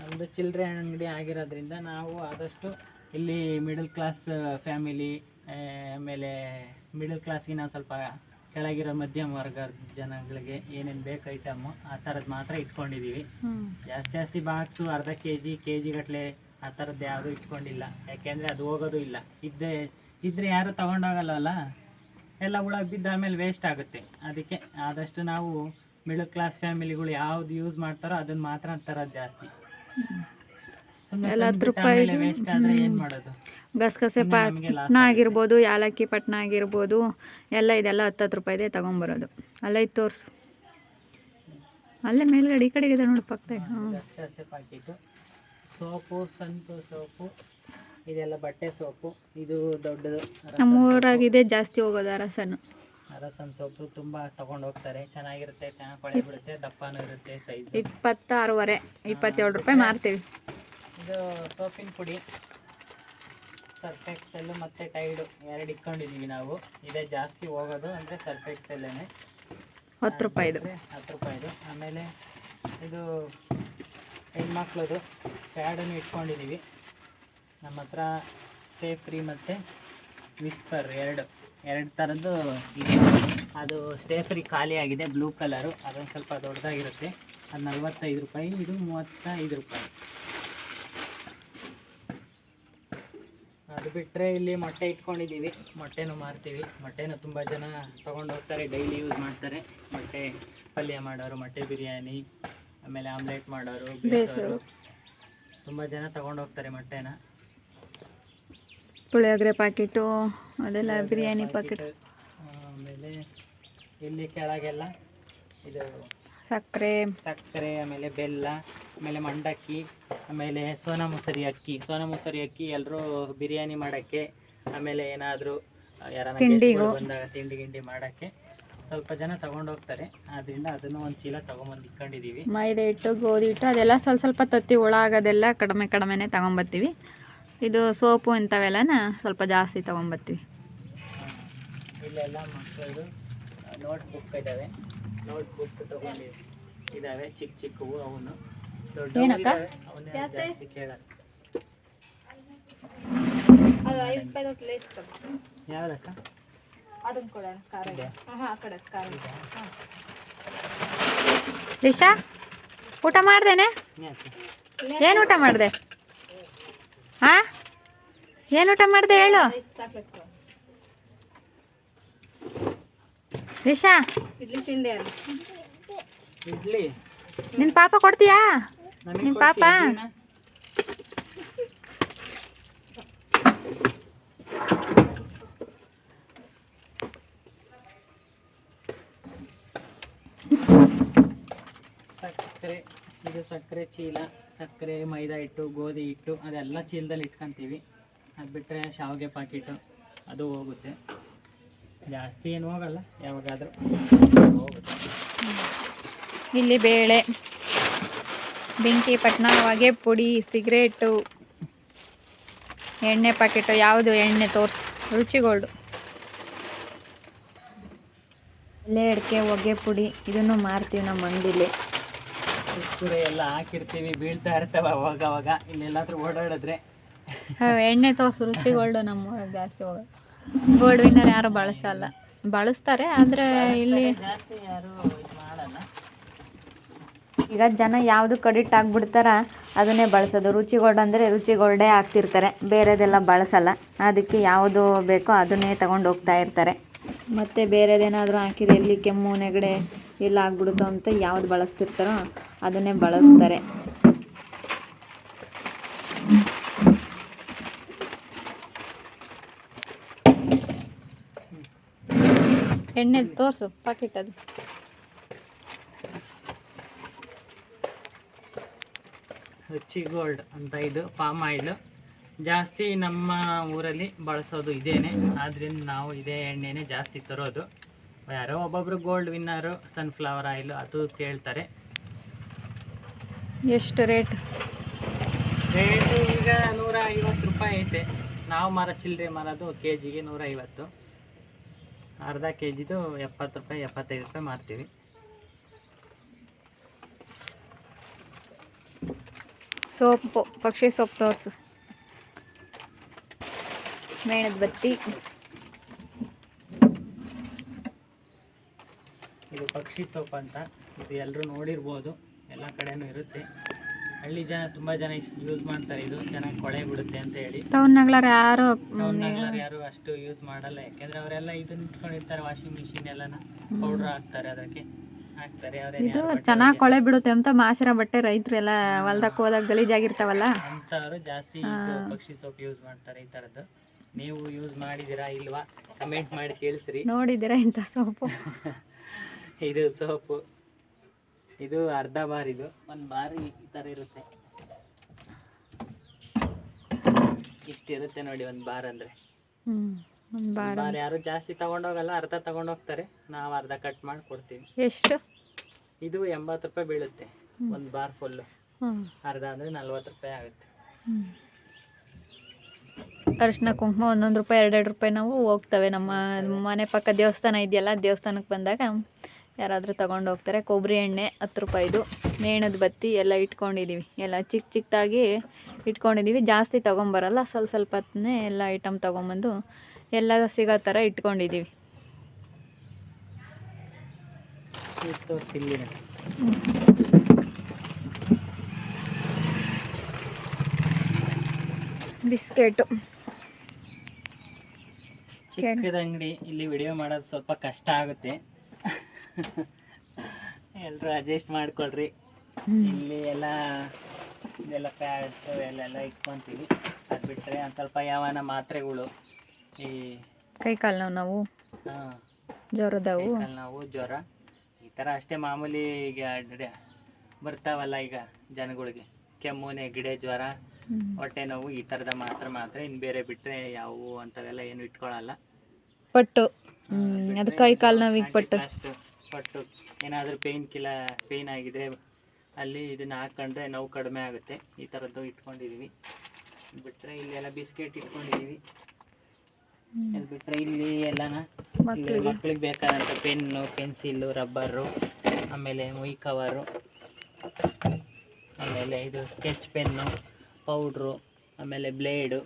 S1: ನಮ್ದು ಚಿಲ್ಲರೆ ಅಂಗಡಿ ಆಗಿರೋದ್ರಿಂದ ನಾವು ಆದಷ್ಟು ಇಲ್ಲಿ ಮಿಡಲ್ ಕ್ಲಾಸ್ ಫ್ಯಾಮಿಲಿ ಆಮೇಲೆ ಮಿಡಲ್ ಕ್ಲಾಸ್ಗೆ ನಾವು ಸ್ವಲ್ಪ ಕೆಳಗಿರೋ ಮಧ್ಯಮ ವರ್ಗ ಜನಗಳಿಗೆ ಏನೇನು ಬೇಕು ಐಟಮ್ಮು ಆ ಥರದ್ದು ಮಾತ್ರ ಇಟ್ಕೊಂಡಿದ್ದೀವಿ ಜಾಸ್ತಿ ಜಾಸ್ತಿ ಬಾಕ್ಸು ಅರ್ಧ ಕೆ ಜಿ ಕೆ ಜಿ ಗಟ್ಟಲೆ ಆ ಥರದ್ದು ಯಾವುದೂ ಇಟ್ಕೊಂಡಿಲ್ಲ. ಯಾಕೆಂದರೆ ಅದು ಹೋಗೋದು ಇಲ್ಲ. ಇದ್ದೇ ಇದ್ದರೆ ಯಾರು ತೊಗೊಂಡೋಗಲ್ಲವಲ್ಲ ಎಲ್ಲ ಉಳ ಬಿದ್ದ ಆಮೇಲೆ ವೇಸ್ಟ್ ಆಗುತ್ತೆ. ಅದಕ್ಕೆ ಆದಷ್ಟು ನಾವು ಮಿಡಲ್ ಕ್ಲಾಸ್ ಫ್ಯಾಮಿಲಿಗಳು ಯಾವ್ದು ಯೂಸ್ ಮಾಡ್ತಾರೋ ಅದನ್ನ ಮಾತ್ರ ತರೋದು ಜಾಸ್ತಿ.
S2: ಎಲ್ಲ ಹತ್ತು ರೂಪಾಯಿ ಗಸಗಸೆ ಪಟ್ನ ಆಗಿರ್ಬೋದು ಯಾಲಕ್ಕಿ ಪಟ್ನ ಆಗಿರ್ಬೋದು ಎಲ್ಲ ಇದೆಲ್ಲ ಹತ್ತು ಹತ್ತು ರೂಪಾಯಿದೆ ತಗೊಂಬರೋದು. ಅಲ್ಲೇ ಇದು ತೋರಿಸು. ಅಲ್ಲೇ ಮೇಲ್ಗಡೆ ಈ ಕಡೆಗಿದೆ ಇದೆ ನೋಡಿ ಪಕ್ಕ ಹ್ಞೂ
S1: ಗಸಗಸೆ ಪಾಕಿಟು ಸೋಪು ಸಂತು ಸೋಪು ಇದೆಲ್ಲ ಬಟ್ಟೆ ಸೋಪು. ಇದು ದೊಡ್ಡದು
S2: ನಮ್ಮೂರಾಗಿದೆ ಜಾಸ್ತಿ ಹೋಗೋದು ಅರಸನ್ನು
S1: ಅರಸನ್ ಸೋಪು ತುಂಬ ತಗೊಂಡು ಹೋಗ್ತಾರೆ. ಚೆನ್ನಾಗಿರುತ್ತೆ ಚೆನ್ನಾಗಿ ಕೊಳೆ ಬಿಡುತ್ತೆ ದಪ್ಪನೂ ಇರುತ್ತೆ ಸೈಜ್
S2: ಇಪ್ಪತ್ತಾರೂವರೆ ಇಪ್ಪತ್ತೇಳು ರೂಪಾಯಿ ಮಾರ್ತೀವಿ.
S1: ಇದು ಸೋಪಿನ ಪುಡಿ ಸರ್ಫ್ ಎಕ್ಸೆಲ್ಲು ಮತ್ತು ಟೈಡು ಎರಡು ಇಟ್ಕೊಂಡಿದ್ದೀವಿ ನಾವು. ಇದೇ ಜಾಸ್ತಿ ಹೋಗೋದು ಅಂದರೆ ಸರ್ಫ್ ಎಕ್ಸೆಲ್ಲೇನೆ
S2: ಹತ್ತು ರೂಪಾಯಿದು
S1: ಹತ್ತು ರೂಪಾಯಿದು ಆಮೇಲೆ ಇದು ಹೆಣ್ಮಕ್ಳದು ಪ್ಯಾಡನ್ನು ಇಟ್ಕೊಂಡಿದ್ದೀವಿ ನಮ್ಮ ಹತ್ರ ಸ್ಟೇ ಫ್ರೀ ಮತ್ತು ವಿಸ್ಪರ್ ಎರಡು. ಎರಡು ಥರದ್ದು ಇದೆ. ಅದು ಸ್ಟೇ ಫ್ರೀ ಖಾಲಿಯಾಗಿದೆ ಆಗಿದೆ ಬ್ಲೂ ಕಲರು ಅದೊಂದು ಸ್ವಲ್ಪ ದೊಡ್ಡದಾಗಿರುತ್ತೆ ಅದು ನಲ್ವತ್ತೈದು ರೂಪಾಯಿ ಇದು ಮೂವತ್ತೈದು ರೂಪಾಯಿ. ಅದು ಬಿಟ್ಟರೆ ಇಲ್ಲಿ ಮೊಟ್ಟೆ ಇಟ್ಕೊಂಡಿದ್ದೀವಿ. ಮೊಟ್ಟೆನೂ ಮಾರ್ತೀವಿ. ಮೊಟ್ಟೆನೂ ತುಂಬ ಜನ ತೊಗೊಂಡು ಹೋಗ್ತಾರೆ ಡೈಲಿ ಯೂಸ್ ಮಾಡ್ತಾರೆ. ಮೊಟ್ಟೆ ಪಲ್ಯ ಮಾಡೋರು ಮೊಟ್ಟೆ ಬಿರಿಯಾನಿ ಆಮೇಲೆ ಆಮ್ಲೆಟ್ ಮಾಡೋರು ಬೇಯಿಸೋರು ತುಂಬ ಜನ ತೊಗೊಂಡು ಹೋಗ್ತಾರೆ ಮೊಟ್ಟೆನ.
S2: ಪುಳಿಯೋಗರೆ ಪ್ಯಾಕೆಟು ಅದೆಲ್ಲ ಬಿರಿಯಾನಿ ಪ್ಯಾಕೆಟ್
S1: ಆಮೇಲೆ ಇಲ್ಲಿ ಕೆಳಗೆಲ್ಲ ಇದು
S2: ಸಕ್ಕರೆ.
S1: ಸಕ್ಕರೆ ಆಮೇಲೆ ಬೆಲ್ಲ ಆಮೇಲೆ ಮಂಡಕ್ಕಿ ಆಮೇಲೆ ಸೋನಾ ಮೊಸರಿ ಅಕ್ಕಿ. ಸೋನಾ ಮೊಸರಿ ಅಕ್ಕಿ ಎಲ್ಲರೂ ಬಿರಿಯಾನಿ ಮಾಡೋಕ್ಕೆ ಆಮೇಲೆ ಏನಾದರೂ ಯಾರನ್ನ
S2: ತಿಂಡಿಗೂ.
S1: ಬಂದಾಗ ತಿಂಡಿ ಗಿಂಡಿ ಮಾಡೋಕ್ಕೆ ಸ್ವಲ್ಪ ಜನ ತಗೊಂಡು ಹೋಗ್ತಾರೆ. ಆದ್ದರಿಂದ ಅದನ್ನು ಒಂದು ಚೀಲ ತೊಗೊಂಬಂದು ಇಟ್ಕೊಂಡಿದ್ದೀವಿ
S2: ಮೈದೆ ಹಿಟ್ಟು ಗೋಧಿ ಹಿಟ್ಟು ಅದೆಲ್ಲ ಸ್ವಲ್ಪ ಸ್ವಲ್ಪ ತತ್ತಿ ಹುಳ ಆಗೋದೆಲ್ಲ ಕಡಿಮೆ ಕಡಿಮೆನೇ ತಗೊಂಬತ್ತೀವಿ. ಇದು ಸೋಪು ಇಂಥವೆಲ್ಲನ ಸ್ವಲ್ಪ ಜಾಸ್ತಿ ತಗೊಂಬತ್ತೀವಿ.
S1: ಇಲ್ಲೆಲ್ಲ ಮಕ್ಕಳು ನೋಟ್ಬುಕ್ ಇದ್ದಾವೆ ಬುಕ್ ತಗೊಂಡು ಇದಾವೆ ಚಿಕ್ಕ ಚಿಕ್ಕವು ಅವನು ದೊಡ್ಡ ಜಾಸ್ತಿ ಕೇಳಲ್ಲ. ಯಾವ್ದಕ್ಕ? ಇದೆ? ಇದೆ?
S2: ರಿಷಾ ಊಟ ಮಾಡ್ದೇನೆ? ಏನು ಊಟ ಮಾಡಿದೆ? ಹಾ? ಏನು ಊಟ ಮಾಡಿದೆ ಹೇಳು? ರಿಷಾ
S1: ಇಡ್ಲಿ ತಿಂದೆ ಇಡ್ಲಿ.
S2: ನಿನ್ನ ಪಾಪ ಕೊಡ್ತೀಯಾ? ನಿನ್ ಪಾಪ?
S1: ಸಕ್ಕರೆ ಇದು ಸಕ್ಕರೆ ಚೀಲ ಸಕ್ಕರೆ ಮೈದಾ ಹಿಟ್ಟು ಗೋಧಿ ಹಿಟ್ಟು ಅದೆಲ್ಲ ಚೀಲದಲ್ಲಿ ಇಟ್ಕೊಂತೀವಿ. ಅದು ಬಿಟ್ಟರೆ ಶಾವಿಗೆ ಪಾಕಿಟ್ಟು ಅದು ಹೋಗುತ್ತೆ. ಜಾಸ್ತಿ ಏನು ಹೋಗಲ್ಲ ಯಾವಾಗಾದರೂ.
S2: ಇಲ್ಲಿ ಬೇಳೆ ಬೆಂಕಿ ಪಟ್ನ ಹೊಗೆ ಪುಡಿ ಸಿಗರೇಟು ಎಣ್ಣೆ ಪ್ಯಾಕೆಟು ಯಾವುದು ಎಣ್ಣೆ ತೋರಿಸಿ ರುಚಿಗೋಲ್ಡು. ಎಲೆ ಅಡಿಕೆ ಹೊಗೆ ಪುಡಿ ಇದನ್ನು ಮಾರ್ತೀವಿ ನಮ್ಮ ಅಂಗಡಿಲಿ.
S1: ಕುರ್ಕುರೆ ಎಲ್ಲ ಹಾಕಿರ್ತೀವಿ ಬೀಳ್ತಾ ಇರ್ತವೆ ಅವಾಗ ಅವಾಗ ಇಲ್ಲೆಲ್ಲಾದ್ರೂ ಓಡಾಡಿದ್ರೆ.
S2: ಎಣ್ಣೆ ತೋರಿಸು ರುಚಿಗೋಲ್ಡು ನಮ್ಮ ಜಾಸ್ತಿ ಹೋಗೋದು ಗೋಲ್ಡ್ ವಿನ್ನರ್ ಯಾರು ಬಳಸಲ್ಲ. ಬಳಸ್ತಾರೆ ಆದರೆ ಇಲ್ಲಿ ಈಗ ಜನ ಯಾವುದು ಕಡಿಟ್ ಆಗ್ಬಿಡ್ತಾರ ಅದನ್ನೇ ಬಳಸೋದು. ರುಚಿಗೋಲ್ಡ್ ಅಂದರೆ ರುಚಿಗೋಲ್ಡೇ ಹಾಕ್ತಿರ್ತಾರೆ ಬೇರೆದೆಲ್ಲ ಬಳಸಲ್ಲ. ಅದಕ್ಕೆ ಯಾವುದು ಬೇಕೋ ಅದನ್ನೇ ತಗೊಂಡು ಹೋಗ್ತಾ ಇರ್ತಾರೆ. ಮತ್ತು ಬೇರೆದೇನಾದರೂ ಹಾಕಿದ್ರೆ ಎಲ್ಲಿ ಕೆಮ್ಮು ನೆಗಡೆ ಎಲ್ಲ ಆಗ್ಬಿಡುತ್ತೋ ಅಂತ ಯಾವ್ದು ಬಳಸ್ತಿರ್ತಾರೋ ಅದನ್ನೇ ಬಳಸ್ತಾರೆ. ಎಣ್ಣೆ ತೋರಿಸು ಪಾಕೆಟ್ ಅದು.
S1: ರುಚಿ ಗೋಲ್ಡ್ ಅಂತ ಇದು ಪಾಮ್ ಆಯಿಲ್ ಜಾಸ್ತಿ ನಮ್ಮ ಊರಲ್ಲಿ ಬಳಸೋದು ಇದೇನೆ. ಆದ್ರಿಂದ ನಾವು ಇದೇ ಎಣ್ಣೆನೇ ಜಾಸ್ತಿ ತರೋದು. ಯಾರೋ ಒಬ್ಬೊಬ್ರು ಗೋಲ್ಡ್ ವಿನ್ನರು ಸನ್ಫ್ಲವರ್ ಆಯಿಲ್ ಅದು ಕೇಳ್ತಾರೆ.
S2: ಎಷ್ಟು ರೇಟ್
S1: ರೇಟು ಈಗ ನೂರ ಐವತ್ತು ರೂಪಾಯಿ ಐತೆ. ನಾವು ಮರ ಚಿಲ್ಲರೆ ಮರದು ಕೆ ಜಿಗೆ ನೂರ ಐವತ್ತು ಅರ್ಧ ಕೆ ಜಿದು ಎಪ್ಪತ್ತು ರೂಪಾಯಿ ಎಪ್ಪತ್ತೈದು ರೂಪಾಯಿ ಮಾರ್ತೀವಿ.
S2: ಸೋಪು ಪಕ್ಷಿ ಸೊಪ್ಪು ತೋರಿಸು. ಮೇಣದ ಬತ್ತಿ.
S1: ಇದು ಪಕ್ಷಿ ಸೊಪ್ಪು ಅಂತ. ಇದು ಎಲ್ಲರೂ ನೋಡಿರ್ಬೋದು. ಎಲ್ಲ ಕಡೆನೂ ಇರುತ್ತೆ. ಹಳ್ಳಿ ಜನ ತುಂಬಾ ಜನ ಯೂಸ್ ಮಾಡ್ತಾರೆ. ಇದು ಚೆನ್ನಾಗಿ ಕೊಳೆ ಬಿಡುತ್ತೆ ಅಂತ ಹೇಳಿ.
S2: ಟೌನ್ ಟೌನ್ನಾಗ್ಲಾರ ಯಾರು
S1: ಟೌನ್ನಾಗ್ಲಾರು ಯಾರು ಅಷ್ಟು ಯೂಸ್ ಮಾಡಲ್ಲ. ಯಾಕೆಂದ್ರೆ ಅವರೆಲ್ಲ ಇದನ್ನ ಇಟ್ಕೊಂಡಿರ್ತಾರೆ ವಾಷಿಂಗ್ ಮಿಷಿನ್ ಎಲ್ಲನ. ಪೌಡರ್ ಹಾಕ್ತಾರೆ ಅದಕ್ಕೆ ಹಾಕ್ತಾರೆ.
S2: ಇದು ಚೆನ್ನಾಗಿ ಕೊಳೆ ಬಿಡುತ್ತೆ ಅಂತ ಮಾಸಿರ ಬಟ್ಟೆ ರೈತರು ಎಲ್ಲ ಹೊಲ್ದಕ್ಕೆ ಹೋದಾಗ ಗಲೀಜಾಗಿರ್ತಾವಲ್ಲ?
S1: ಅಂತವರು ಜಾಸ್ತಿ ಇದು ಪಕ್ಷಿ ಸೋಪ್ ಯೂಸ್ ಮಾಡ್ತಾರೆ ಈ ಥರದ್ದು ನೀವು ಯೂಸ್ ಮಾಡಿದ್ದೀರಾ ಇಲ್ವಾ? ಕಮೆಂಟ್ ಮಾಡಿ ತಿಳಿಸ್ರಿ
S2: ನೋಡಿದ್ದೀರಾ ಇಂಥ ಸೋಪು
S1: ಇದು ಸೋಪು ಇದು ಅರ್ಧ ಬಾರ್ ಇದು. ಒಂದು ಬಾರಿ ಈ ಥರ ಇರುತ್ತೆ. ಇಷ್ಟಿರುತ್ತೆ ನೋಡಿ ಒಂದು ಬಾರ್ ಅಂದರೆ.
S2: ಬಾರ್
S1: ಯಾರು ಜಾಸ್ತಿ ತಗೊಂಡೋಗಲ್ಲ ಅರ್ಧ ತಗೊಂಡೋಗ್ತಾರೆ. ನಾವು ಅರ್ಧ ಕಟ್ ಮಾಡಿ ಕೊಡ್ತೀವಿ.
S2: ಎಷ್ಟು?
S1: ಇದು ಎಂಬತ್ತು ರೂಪಾಯಿ ಬೀಳುತ್ತೆ. ಒಂದು ಬಾರ್ ಫುಲ್ಲು ಅರ್ಧ ಅಂದರೆ ನಲ್ವತ್ತು ರೂಪಾಯಿ ಆಗುತ್ತೆ.
S2: ಅರಿಶಿನ ಕುಂಕುಮ ಒಂದೊಂದು ರೂಪಾಯಿ ಎರಡೆರಡು ರೂಪಾಯಿ ನಾವು ಹೋಗ್ತವೆ. ನಮ್ಮ ಮನೆ ಪಕ್ಕ ದೇವಸ್ಥಾನ ಇದೆಯಲ್ಲ ದೇವಸ್ಥಾನಕ್ಕೆ ಬಂದಾಗ ಯಾರಾದರೂ ತೊಗೊಂಡು ಹೋಗ್ತಾರೆ. ಕೊಬ್ಬರಿ ಎಣ್ಣೆ ಹತ್ತು ರೂಪಾಯಿದು ಮೇಣದ ಬತ್ತಿ ಎಲ್ಲ ಇಟ್ಕೊಂಡಿದ್ದೀವಿ ಎಲ್ಲ ಚಿಕ್ಕ ಚಿಕ್ಕದಾಗಿ ಇಟ್ಕೊಂಡಿದ್ದೀವಿ ಜಾಸ್ತಿ ತೊಗೊಂಬರಲ್ಲ. ಸ್ವಲ್ಪ ಸ್ವಲ್ಪ ಹೊತ್ತನ್ನೇ ಎಲ್ಲ ಐಟಮ್ ತೊಗೊಂಬಂದು ಎಲ್ಲ ಸಿಗೋ ಥರ ಇಟ್ಕೊಂಡಿದ್ದೀವಿ. ಬಿಸ್ಕೆಟು.
S1: ಚಿಕ್ಕದ ಅಂಗಡಿ ಇಲ್ಲಿ ವಿಡಿಯೋ ಮಾಡೋದು ಸ್ವಲ್ಪ ಕಷ್ಟ ಆಗುತ್ತೆ. ಎಲ್ಲರೂ ಅಡ್ಜಸ್ಟ್ ಮಾಡ್ಕೊಳ್ರಿ. ಇಲ್ಲಿ ಎಲ್ಲ ಇದೆಲ್ಲ ಪ್ಯಾಡ್ಸ್ ಎಲ್ಲೆಲ್ಲ ಇಟ್ಕೊತೀವಿ. ಅದು ಬಿಟ್ಟರೆ ಒಂದು ಸ್ವಲ್ಪ ಯಾವನ ಮಾತ್ರೆಗಳು ಈ
S2: ಕೈ ಕಾಲು ನೋವು ನಾವು
S1: ಹಾಂ
S2: ಜ್ವರದವು.
S1: ನಾವು ನೋವು ಜ್ವರ ಈ ಥರ ಅಷ್ಟೇ ಮಾಮೂಲಿ ಈಗ ಬರ್ತಾವಲ್ಲ ಈಗ ಜನಗಳಿಗೆ. ಕೆಮ್ಮು ನೆಗಡಿ ಜ್ವರ. ಹೊಟ್ಟೆ ನೋವು ಈ ಥರದ ಮಾತ್ರ ಮಾತ್ರ. ಇನ್ನು ಬೇರೆ ಬಿಟ್ಟರೆ ಯಾವುವು ಅಂಥವೆಲ್ಲ ಏನು ಇಟ್ಕೊಳ್ಳಲ್ಲ
S2: ಪಟ್ಟು. ಅದು ಕೈ ಕಾಲು ನೋವಿಗೆ ಪಟ್ಟು.
S1: anti-blast, ಪಟ್ಟು ಏನಾದರೂ ಪೇಯ್ನ್ ಕಿಲ್ಲ ಪೇಯ್ನ್ ಆಗಿದ್ರೆ ಅಲ್ಲಿ ಇದನ್ನ ಹಾಕೊಂಡ್ರೆ ನೋವು ಕಡಿಮೆ ಆಗುತ್ತೆ. ಈ ಥರದ್ದು ಇಟ್ಕೊಂಡಿದೀವಿ. ಬಿಟ್ಟರೆ ಇಲ್ಲಿ ಎಲ್ಲ ಬಿಸ್ಕೆಟ್ ಇಟ್ಕೊಂಡಿದೀವಿ.
S2: ಹ್ಮ್.
S1: ಅದು ಬಿಟ್ಟರೆ ಇಲ್ಲಿ ಎಲ್ಲನ
S2: ಮಕ್ಳಿಗೆ.
S1: ಮಕ್ಕಳಿಗೆ ಬೇಕಾದಂಥ ಪೆನ್ನು ಪೆನ್ಸಿಲ್ಲು ರಬ್ಬರು ಆಮೇಲೆ ಮುಯ್ ಕವರು ಆಮೇಲೆ ಇದು ಸ್ಕೆಚ್ ಪೆನ್ನು ಪೌಡ್ರು ಆಮೇಲೆ ಬ್ಲೇಡು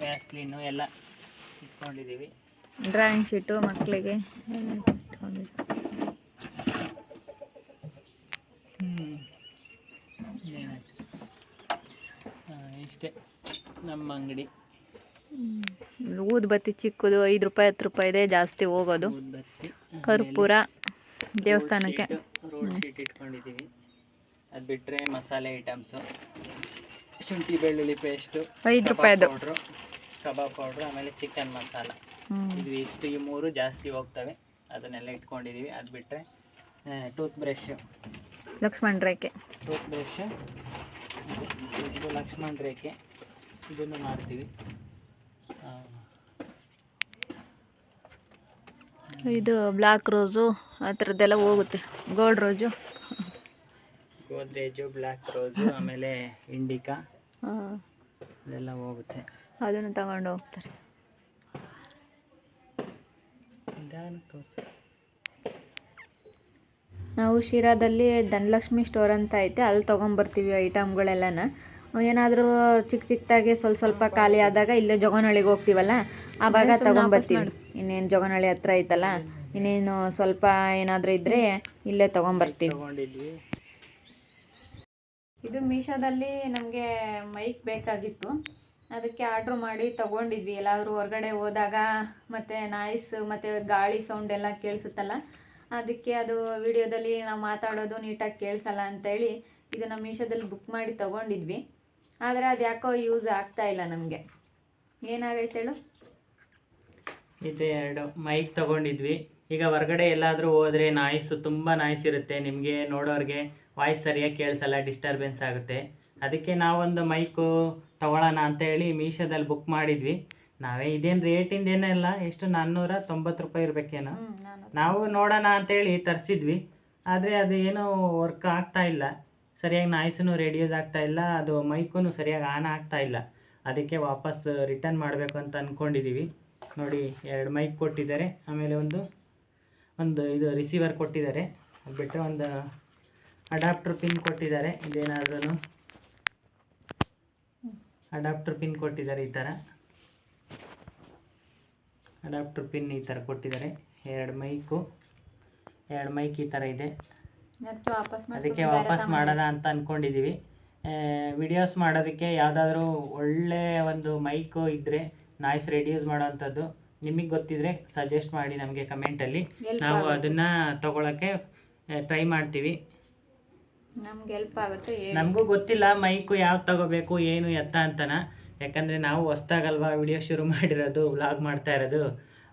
S1: ವ್ಯಾಸ್ಲಿನ್ನು ಎಲ್ಲ ಇಟ್ಕೊಂಡಿದ್ದೀವಿ
S2: ಡ್ರಾಯಿಂಗ್ ಶೀಟು ಮಕ್ಕಳಿಗೆ.
S1: ಇಷ್ಟೇ. ನಮ್ಮ ಅಂಗಡಿ.
S2: ಊದ್ಬತ್ತಿ ಚಿಕ್ಕದು ಐದು ರೂಪಾಯಿ ಹತ್ತು ರೂಪಾಯಿ ಇದೆ ಜಾಸ್ತಿ ಹೋಗೋದು. ಕರ್ಪೂರ ದೇವಸ್ಥಾನಕ್ಕೆ.
S1: ರೋಡ್ ಶೀಟ್ ಇಟ್ಕೊಂಡಿದ್ದೀವಿ ಅದು ಬಿಟ್ಟರೆ ಮಸಾಲೆ ಐಟಮ್ಸು ಶುಂಠಿ ಬೆಳ್ಳುಳ್ಳಿ ಪೇಸ್ಟು
S2: ಐದು ರೂಪಾಯಿ
S1: ಪೌಡ್ರು ಕಬಾಬ್ ಪೌಡ್ರು ಆಮೇಲೆ ಚಿಕನ್ ಮಸಾಲ. ಇದು ಇಷ್ಟು ಈ ಮೂರು ಜಾಸ್ತಿ ಹೋಗ್ತವೆ. ಅದನ್ನೆಲ್ಲ ಇಟ್ಕೊಂಡಿದ್ದೀವಿ ಅದು ಬಿಟ್ಟರೆ ಟೂತ್ ಬ್ರಷ್
S2: ಲಕ್ಷ್ಮಣ್ ರೇಖೆ.
S1: ಟೂತ್ ಬ್ರಷ್ ಇದು ಲಕ್ಷ್ಮಣ ರೇಖೆ. ಇದನ್ನು ಮಾಡ್ತೀವಿ.
S2: ಇದು ಬ್ಲ್ಯಾಕ್ ರೋಸು ಆ ಥರದ್ದೆಲ್ಲ ಹೋಗುತ್ತೆ. Gold rose
S1: Godrej black rose ಆಮೇಲೆ ಇಂಡಿಕಾ. ಇದೆಲ್ಲ ಹೋಗುತ್ತೆ.
S2: ಅದನ್ನು ತಗೊಂಡು ಹೋಗ್ತಾರೆ. ನಾವು ಶಿರಾದಲ್ಲಿ ಧನಲಕ್ಷ್ಮಿ ಸ್ಟೋರ್ ಅಂತ ಐತೆ ಅಲ್ಲಿ ತೊಗೊಂಬರ್ತೀವಿ ಐಟಮ್ಗಳೆಲ್ಲನ ಏನಾದರೂ ಚಿಕ್ಕ ಚಿಕ್ಕದಾಗಿ ಸ್ವಲ್ಪ ಸ್ವಲ್ಪ ಖಾಲಿ ಆದಾಗ ಇಲ್ಲೇ ಜೊಗನಹಳ್ಳಿಗೆ ಹೋಗ್ತೀವಲ್ಲ ಆವಾಗ ತೊಗೊಂಬರ್ತೀವಿ. ಇನ್ನೇನು ಜೊಗನಹಳ್ಳಿ ಹತ್ರ ಐತಲ್ಲ ಇನ್ನೇನು ಸ್ವಲ್ಪ ಏನಾದರೂ ಇದ್ದರೆ ಇಲ್ಲೇ ತೊಗೊಂಬರ್ತೀವಿ. ಇದು ಮೀಶೋದಲ್ಲಿ ನಮಗೆ ಮೈಕ್ ಬೇಕಾಗಿತ್ತು. ಅದಕ್ಕೆ ಆರ್ಡ್ರ್ ಮಾಡಿ ತಗೊಂಡಿದ್ವಿ. ಎಲ್ಲಾದರೂ ಹೊರಗಡೆ ಹೋದಾಗ ಮತ್ತು ನಾಯ್ಸ್ ಮತ್ತು ಗಾಳಿ ಸೌಂಡ್ ಎಲ್ಲ ಕೇಳಿಸುತ್ತಲ್ಲ, ಅದಕ್ಕೆ ಅದು ವಿಡಿಯೋದಲ್ಲಿ ನಾವು ಮಾತಾಡೋದು ನೀಟಾಗಿ ಕೇಳಿಸಲ್ಲ ಅಂತೇಳಿ ಇದನ್ನು ಮೀಶೋದಲ್ಲಿ ಬುಕ್ ಮಾಡಿ ತೊಗೊಂಡಿದ್ವಿ. ಆದರೆ ಅದು ಯಾಕೋ ಯೂಸ್ ಆಗ್ತಾ ಇಲ್ಲ ನಮಗೆ. ಏನಾಗೈತೆ ಹೇಳು?
S1: ಇದು ಎರಡು. ಮೈಕ್ ತಗೊಂಡಿದ್ವಿ. ಈಗ ಹೊರಗಡೆ ಎಲ್ಲಾದರೂ ಹೋದರೆ ನಾಯ್ಸು ತುಂಬ ನಾಯ್ಸ್ ಇರುತ್ತೆ. ನಿಮಗೆ ನೋಡೋರಿಗೆ ವಾಯ್ಸ್ ಸರಿಯಾಗಿ ಕೇಳಿಸಲ್ಲ ಡಿಸ್ಟರ್ಬೆನ್ಸ್ ಆಗುತ್ತೆ. ಅದಕ್ಕೆ ನಾವೊಂದು ಮೈಕು ತಗೊಳ್ಳೋಣ ಅಂತ ಹೇಳಿ ಮೀಶೋದಲ್ಲಿ ಬುಕ್ ಮಾಡಿದ್ವಿ. ನಾವೇ ಇದೇನು ರೇಟಿಂದ ಇಲ್ಲ ಎಷ್ಟು ನಾನ್ನೂರ ತೊಂಬತ್ತು ರೂಪಾಯಿ ಇರಬೇಕೇನೋ. ನಾವು ನೋಡೋಣ ಅಂತೇಳಿ ತರಿಸಿದ್ವಿ. ಆದರೆ ಅದು ಏನೂ ವರ್ಕ್ ಆಗ್ತಾ ಇಲ್ಲ. ಸರಿಯಾಗಿ ನಾಯ್ಸೂ ರೇಡಿಯೋಸ್ ಆಗ್ತಾ ಇಲ್ಲ ಅದು ಮೈಕೂ ಸರಿಯಾಗಿ ಆನ್ ಆಗ್ತಾ ಇಲ್ಲ. ಅದಕ್ಕೆ ವಾಪಸ್ ರಿಟರ್ನ್ ಮಾಡಬೇಕು ಅಂತ ಅಂದ್ಕೊಂಡಿದ್ದೀವಿ ನೋಡಿ ಎರಡು ಮೈಕ್ ಕೊಟ್ಟಿದ್ದಾರೆ. ಆಮೇಲೆ ಒಂದು ಒಂದು ಇದು ರಿಸೀವರ್ ಕೊಟ್ಟಿದ್ದಾರೆ. ಅದು ಬಿಟ್ಟರೆ ಒಂದು ಅಡಾಪ್ಟರ್ ಪಿನ್ ಕೊಟ್ಟಿದ್ದಾರೆ. ಇದೇನಾದ್ರೂ ಅಡಾಪ್ಟರ್ ಪಿನ್ ಕೊಟ್ಟಿದ್ದಾರೆ ಈ ಥರ ಅಡಾಪ್ಟರ್ ಪಿನ್ ಈ ಥರ ಕೊಟ್ಟಿದ್ದಾರೆ. ಎರಡು ಮೈಕು ಎರಡು ಮೈಕ್ ಈ ಥರ ಇದೆ. ಅದಕ್ಕೆ ವಾಪಸ್ ಮಾಡೋಣ ಅಂತ ಅಂದ್ಕೊಂಡಿದ್ದೀವಿ ವಿಡಿಯೋಸ್ ಮಾಡೋದಕ್ಕೆ ಯಾವುದಾದ್ರೂ ಒಳ್ಳೆ ಒಂದು ಮೈಕು ಇದ್ದರೆ ನಾಯ್ಸ್ ರೆಡ್ಯೂಸ್ ಮಾಡೋವಂಥದ್ದು ನಿಮಗೆ ಗೊತ್ತಿದ್ರೆ ಸಜೆಸ್ಟ್ ಮಾಡಿ ನಮಗೆ ಕಮೆಂಟಲ್ಲಿ ನಾವು. ಅದನ್ನು ತೊಗೊಳಕ್ಕೆ ಟ್ರೈ ಮಾಡ್ತೀವಿ.
S2: ನಮ್ಗೆ ಹೆಲ್ಪ್ ಆಗುತ್ತೆ
S1: ನಮಗೂ ಗೊತ್ತಿಲ್ಲ ಮೈಕು ಯಾವ್ದು ತಗೋಬೇಕು, ಏನು ಎತ್ತ ಅಂತನ. ಯಾಕಂದರೆ ನಾವು ಹೊಸ್ದಾಗಲ್ವಾ ವಿಡಿಯೋ ಶುರು ಮಾಡಿರೋದು ವ್ಲಾಗ್ ಮಾಡ್ತಾ ಇರೋದು.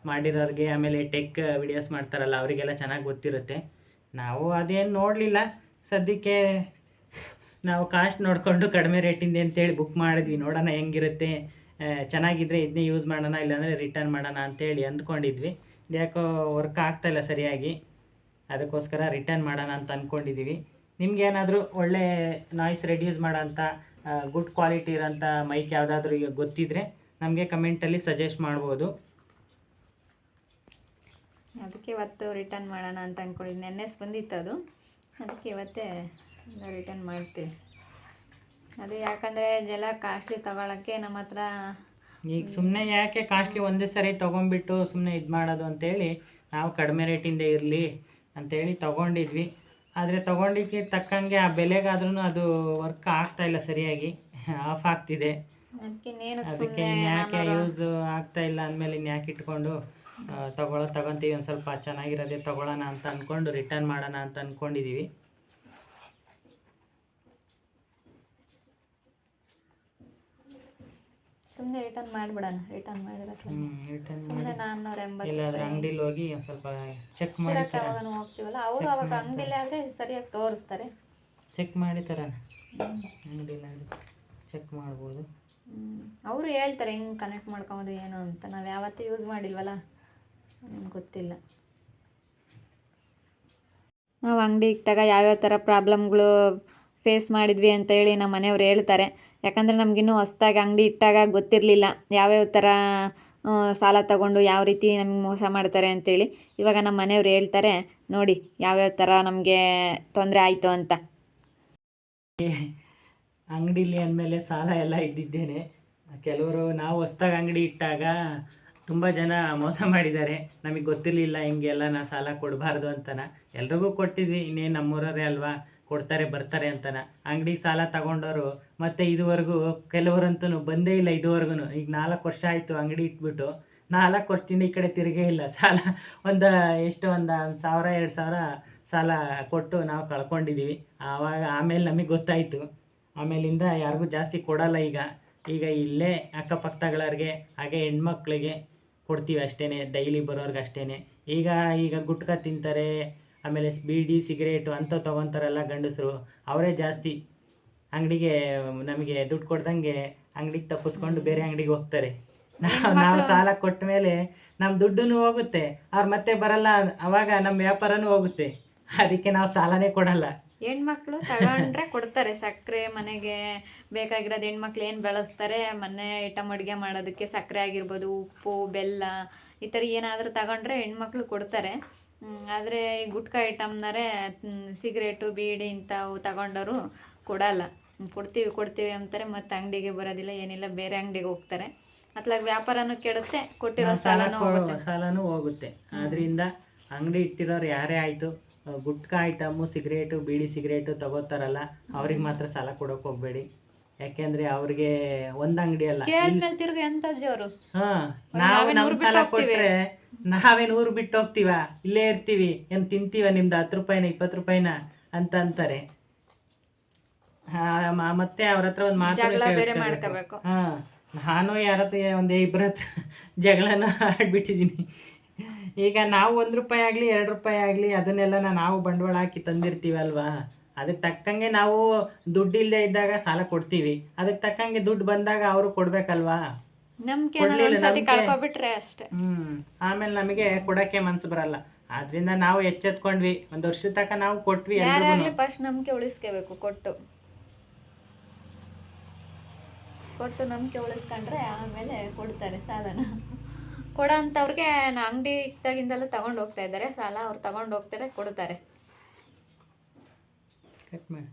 S1: ಮಾಡಿರೋರಿಗೆ ಆಮೇಲೆ ಟೆಕ್ ವಿಡಿಯೋಸ್ ಮಾಡ್ತಾರಲ್ಲ, ಅವರಿಗೆಲ್ಲ ಚೆನ್ನಾಗಿ ಗೊತ್ತಿರುತ್ತೆ. ನಾವು ಅದೇನು ನೋಡಲಿಲ್ಲ. ಸದ್ಯಕ್ಕೆ ನಾವು ಕಾಸ್ಟ್ ನೋಡಿಕೊಂಡು ಕಡಿಮೆ ರೇಟಿಂದ ಅಂತೇಳಿ ಬುಕ್ ಮಾಡಿದ್ವಿ. ನೋಡೋಣ ಹೆಂಗಿರುತ್ತೆ. ಚೆನ್ನಾಗಿದ್ರೆ ಇದನ್ನೇ ಯೂಸ್ ಮಾಡೋಣ, ಇಲ್ಲಾಂದರೆ ರಿಟರ್ನ್ ಮಾಡೋಣ ಅಂತೇಳಿ ಅಂದ್ಕೊಂಡಿದ್ವಿ. ಯಾಕೋ ವರ್ಕ್ ಆಗ್ತಾಯಿಲ್ಲ ಸರಿಯಾಗಿ. ಅದಕ್ಕೋಸ್ಕರ ರಿಟರ್ನ್ ಮಾಡೋಣ ಅಂತ ಅಂದ್ಕೊಂಡಿದ್ದೀವಿ ನಿಮ್ಗೇನಾದರೂ ಒಳ್ಳೆ ನಾಯ್ಸ್ ರೆಡ್ಯೂಸ್ ಮಾಡೋಂಥ ಗುಡ್ ಕ್ವಾಲಿಟಿ ಇರೋಂಥ ಮೈಕ್ ಯಾವುದಾದ್ರೂ ಈಗ ಗೊತ್ತಿದ್ರೆ ನಮಗೆ ಕಮೆಂಟಲ್ಲಿ ಸಜೆಸ್ಟ್ ಮಾಡ್ಬೋದು.
S2: ಅದಕ್ಕೆ ಇವತ್ತು ರಿಟರ್ನ್ ಮಾಡೋಣ ಅಂತ ಅಂದ್ಕೊಂಡಿದ್ದು ನೆನ್ನೆಸ್ ಬಂದಿತ್ತು ಅದು. ಅದಕ್ಕೆ ಇವತ್ತೇ ರಿಟರ್ನ್ ಮಾಡ್ತೀವಿ. ಅದು ಯಾಕಂದರೆ ಜಲ ಕಾಸ್ಟ್ಲಿ ತಗೊಳಕ್ಕೆ ನಮ್ಮ ಹತ್ರ
S1: ಈಗ ಸುಮ್ಮನೆ ಯಾಕೆ ಕಾಸ್ಟ್ಲಿ ಒಂದೇ ಸರಿ ತೊಗೊಂಡ್ಬಿಟ್ಟು ಸುಮ್ಮನೆ ಇದು ಮಾಡೋದು ಅಂತೇಳಿ ನಾವು ಕಡಿಮೆ ರೇಟಿಂದ ಇರಲಿ ಅಂತೇಳಿ ತೊಗೊಂಡಿದ್ವಿ. ಆದರೆ ತೊಗೊಂಡಿಕ್ಕೆ ತಕ್ಕಂಗೆ ಆ ಬೆಲೆಗಾದ್ರೂ ಅದು ವರ್ಕ್ ಆಗ್ತಾ ಇಲ್ಲ ಸರಿಯಾಗಿ. ಆಫ್ ಆಗ್ತಿದೆ.
S2: ಅದಕ್ಕೆ
S1: ಯಾಕೆ ಯೂಸ್ ಆಗ್ತಾ ಇಲ್ಲ ಅಂದಮೇಲೆ ಇನ್ಯಾಕೆ ಇಟ್ಕೊಂಡು ತಗೊಳ್ಳೋ ತಗೊಂತೀವಿ ಒಂದು ಸ್ವಲ್ಪ ಚೆನ್ನಾಗಿರೋದೇ ತಗೊಳ್ಳೋಣ ಅಂತ ಅಂದ್ಕೊಂಡು ರಿಟರ್ನ್ ಮಾಡೋಣ ಅಂತ ಅಂದ್ಕೊಂಡಿದ್ದೀವಿ
S2: ಸುಮ್ಮನೆ ರಿಟರ್ನ್ ಮಾಡಿಬಿಡೋಣ ರಿಟರ್ನ್ ಮಾಡಿದ್ರೆ
S1: ರಿಟರ್ನ್
S2: ಸುಮ್ಮನೆ ನಾನ್ನೂರ ಎಂಬತ್ತು
S1: ಇಲ್ಲಾದ್ರೆ ಅಂಗಡಿಲಿ ಹೋಗಿ ಸ್ವಲ್ಪ ಚೆಕ್ ಮಾಡಿ
S2: ಅವಾಗ ಹೋಗ್ತೀವಲ್ಲ ಅವರು ಅವಾಗ ಅಂಗಡಿಲಿ ಆದರೆ ಸರಿಯಾಗಿ ತೋರಿಸ್ತಾರೆ.
S1: ಚೆಕ್ ಮಾಡಿ ತರೋಣ. ಅಂಗಡಿಲಿ ಚೆಕ್ ಮಾಡ್ಬೋದು.
S2: ಅವರು ಹೇಳ್ತಾರೆ ಹೆಂಗೆ ಕನೆಕ್ಟ್ ಮಾಡ್ಕೊಬೋದು ಏನು ಅಂತ. ನಾವು ಯಾವತ್ತೂ ಯೂಸ್ ಮಾಡಿಲ್ವಲ್ಲ? ನಮ್ಗೆ ಗೊತ್ತಿಲ್ಲ. ನಾವು ಅಂಗಡಿ ಇಟ್ಟಾಗ ಯಾವ್ಯಾವ ಥರ ಪ್ರಾಬ್ಲಮ್ಗಳು ಫೇಸ್ ಮಾಡಿದ್ವಿ ಅಂತ ಹೇಳಿ ನಮ್ಮ ಮನೆಯವ್ರು ಹೇಳ್ತಾರೆ. ಯಾಕಂದರೆ ನಮಗಿನ್ನೂ ಹೊಸ್ದಾಗಿ ಅಂಗಡಿ ಇಟ್ಟಾಗ ಗೊತ್ತಿರಲಿಲ್ಲ ಯಾವ್ಯಾವ ಥರ ಸಾಲ ತಗೊಂಡು ಯಾವ ರೀತಿ ನಮಗೆ ಮೋಸ ಮಾಡ್ತಾರೆ ಅಂತೇಳಿ ಇವಾಗ ನಮ್ಮ ಮನೆಯವ್ರು ಹೇಳ್ತಾರೆ, ನೋಡಿ ಯಾವ್ಯಾವ ಥರ ನಮಗೆ ತೊಂದರೆ ಆಯಿತು ಅಂತ.
S1: ಅಂಗಡಿಲಿ ಅಂದಮೇಲೆ ಸಾಲ ಎಲ್ಲ ಇದ್ದಿದ್ದೇನೆ. ಕೆಲವರು ನಾವು ಹೊಸ್ದಾಗಿ ಅಂಗಡಿ ಇಟ್ಟಾಗ ತುಂಬ ಜನ ಮೋಸ ಮಾಡಿದ್ದಾರೆ. ನಮಗೆ ಗೊತ್ತಿರಲಿಲ್ಲ ಹಿಂಗೆಲ್ಲ ನಾ ಸಾಲ ಕೊಡಬಾರ್ದು ಅಂತನ. ಎಲ್ರಿಗೂ ಕೊಟ್ಟಿದ್ವಿ, ಇನ್ನೇನು ನಮ್ಮೂರವರೇ ಅಲ್ವಾ, ಕೊಡ್ತಾರೆ, ಬರ್ತಾರೆ ಅಂತನ. ಅಂಗಡಿಗೆ ಸಾಲ ತಗೊಂಡವರು ಮತ್ತೆ ಇದುವರೆಗೂ ಕೆಲವರಂತೂ ಬಂದೇ ಇಲ್ಲ, ಇದುವರೆಗೂ. ಈಗ ನಾಲ್ಕು ವರ್ಷ ಆಯಿತು ಅಂಗಡಿ ಇಟ್ಬಿಟ್ಟು. ನಾಲ್ಕು ವರ್ಷದಿಂದ ಈ ಕಡೆ ತಿರುಗೇ ಇಲ್ಲ. ಸಾಲ ಒಂದು, ಎಷ್ಟು ಒಂದು ಸಾವಿರ, ಎರಡು ಸಾವಿರ ಸಾಲ ಕೊಟ್ಟು ನಾವು ಕಳ್ಕೊಂಡಿದ್ದೀವಿ ಆವಾಗ ಆಮೇಲೆ ನಮಗೆ ಗೊತ್ತಾಯಿತು. ಆಮೇಲಿಂದ ಯಾರಿಗೂ ಜಾಸ್ತಿ ಕೊಡಲ್ಲ ಈಗ. ಈಗ ಇಲ್ಲೇ ಅಕ್ಕಪಕ್ಕಗಳವ್ರಿಗೆ ಹಾಗೆ ಹೆಣ್ಮಕ್ಳಿಗೆ ಕೊಡ್ತೀವಿ ಅಷ್ಟೇ ಡೈಲಿ ಬರೋರ್ಗೆ ಅಷ್ಟೇ ಈಗ ಈಗ ಗುಟ್ಕ ತಿಂತಾರೆ, ಆಮೇಲೆ ಬೀಡಿ, ಸಿಗರೇಟು ಅಂಥವು ತೊಗೊತಾರಲ್ಲ ಗಂಡಸರು, ಅವರೇ ಜಾಸ್ತಿ. ಅಂಗಡಿಗೆ ನಮಗೆ ದುಡ್ಡು ಕೊಡ್ದಂಗೆ ಅಂಗಡಿಗೆ ತಪ್ಪಿಸ್ಕೊಂಡು ಬೇರೆ ಅಂಗಡಿಗೆ ಹೋಗ್ತಾರೆ. ನಾವು ನಾವು ಸಾಲ ಕೊಟ್ಟ ಮೇಲೆ ನಮ್ಮ ದುಡ್ಡು ಹೋಗುತ್ತೆ. ಅವ್ರು ಮತ್ತೆ ಬರಲ್ಲ ಅವಾಗ ನಮ್ಮ ವ್ಯಾಪಾರನೂ ಹೋಗುತ್ತೆ. ಅದಕ್ಕೆ ನಾವು ಸಾಲನೇ ಕೊಡಲ್ಲ.
S2: ಹೆಣ್ಮಕ್ಳು ತಗೊಂಡ್ರೆ ಕೊಡ್ತಾರೆ. ಸಕ್ಕರೆ ಮನೆಗೆ ಬೇಕಾಗಿರೋದು ಹೆಣ್ಮಕ್ಳು ಏನು ಬಳಸ್ತಾರೆ? ಮನೆ ಐಟಮ್ ಅಡುಗೆ ಮಾಡೋದಕ್ಕೆ ಸಕ್ಕರೆ ಆಗಿರ್ಬೋದು ಉಪ್ಪು ಬೆಲ್ಲ ಈ ಥರ ಏನಾದರೂ ತಗೊಂಡ್ರೆ ಹೆಣ್ಮಕ್ಳು ಕೊಡ್ತಾರೆ. ಆದರೆ ಈ ಗುಟ್ಕಾ ಐಟಮ್ನರೇ ಸಿಗರೇಟು ಬೀಡಿ ಇಂಥವು ತಗೊಂಡವರು ಕೊಡಲ್ಲ. ಕೊಡ್ತೀವಿ ಕೊಡ್ತೀವಿ ಅಂತಾರೆ ಮತ್ತೆ ಅಂಗಡಿಗೆ ಬರೋದಿಲ್ಲ ಏನಿಲ್ಲ ಬೇರೆ ಅಂಗಡಿಗೆ ಹೋಗ್ತಾರೆ. ಅತ್ಲಾಗ ವ್ಯಾಪಾರನೂ ಕೆಡುತ್ತೆ ಕೊಟ್ಟಿರೋ ಸಾಲನೂ ಹೋಗುತ್ತೆ.
S1: ಸಾಲನೂ ಹೋಗುತ್ತೆ. ಆದ್ರಿಂದ ಅಂಗಡಿ ಇಟ್ಟಿರೋರು ಯಾರೇ ಆಯಿತು gutka item cigarette beedi cigarette ತಗೋತಾರಲ್ಲ ಅವ್ರಿಗೆ ಮಾತ್ರ ಸಾಲ ಕೊಡೋಕೆ ಹೋಗ್ಬೇಡಿ. ಯಾಕೆಂದ್ರೆ ಅವ್ರಿಗೆ ಒಂದ್ ಅಂಗಡಿ ಅಲ್ಲ ಹಾ ನಾವು ನಮ್ ಸಾಲ ಕೊಟ್ರೆ ನಾವೇನ್ ಊರ್ ಬಿಟ್ಟು ಹೋಗ್ತೀವ ಇಲ್ಲೇ ಇರ್ತೀವಿ ಏನ್ ತಿಂತೀವ ನಿಮ್ದು ಹತ್ತು ರೂಪಾಯಿನ ಇಪ್ಪತ್ತು ರೂಪಾಯಿನ ಅಂತ ಅಂತಾರೆ. ಮತ್ತೆ ಅವ್ರ ಹತ್ರ ಒಂದು ಮಾತು ಹಾ ನಾನು ಯಾರ ಒಂದೇ ಒಂದು ಇಬ್ಬರ ಹತ್ರ ಜಗಳನ ಆಡ್ಬಿಟ್ಟಿದ್ದೀನಿ. ಈಗ ನಾವು ಒಂದು ರೂಪಾಯಿ ಆಗಲಿ ಎರಡು ರೂಪಾಯಿ ಆಗಲಿ ಅದನ್ನೆಲ್ಲ ನಾವು ಬಂಡವಾಳ ಹಾಕಿ ತಂದಿರ್ತೀವಲ್ವಾ? ಅದಕ್ಕೆ ತಕ್ಕಂಗೆ ನಾವು ದುಡ್ಡು ಇಲ್ಲದೆ ಇದ್ದಾಗ ಸಾಲ ಕೊಡ್ತೀವಿ. ಅದಕ್ಕೆ ತಕ್ಕಂಗೆ ದುಡ್ಡು ಬಂದಾಗ ಅವರು ಕೊಡ್ಬೇಕಲ್ವಾ?
S2: ಅಷ್ಟೇ.
S1: ಹ್ಮ್ ಆಮೇಲೆ ನಮಗೆ ಕೊಡಕ್ಕೆ ಮನ್ಸು ಬರಲ್ಲ. ಆದ್ರಿಂದ ನಾವು ಎಚ್ಚೆತ್ಕೊಂಡ್ವಿ. ಒಂದ್ ವರ್ಷದ ತನಕ ನಾವು ಕೊಟ್ವಿ
S2: ನಂಬಿಕೆ ಉಳಿಸ್ಕೋಬೇಕು ಕೊಟ್ಟು. ಕೊಟ್ಟು ನಂಬಿಕೆ ಉಳಿಸ್ಕೊಂಡ್ರೆ ಆಮೇಲೆ ಕೊಡ್ತಾರೆ ಸಾಲನ. ಕೊಡೋ ಅಂಥವ್ರಿಗೆ ಅಂಗಡಿ ಇದ್ದಾಗಿಂದಲೂ ತಗೊಂಡು ಹೋಗ್ತಾ ಇದ್ದಾರೆ. ಸಾಲ ಅವ್ರು ತಗೊಂಡು ಹೋಗ್ತಾರೆ ಕೊಡ್ತಾರೆ.
S1: ಕಟ್ ಮಾಡಿ.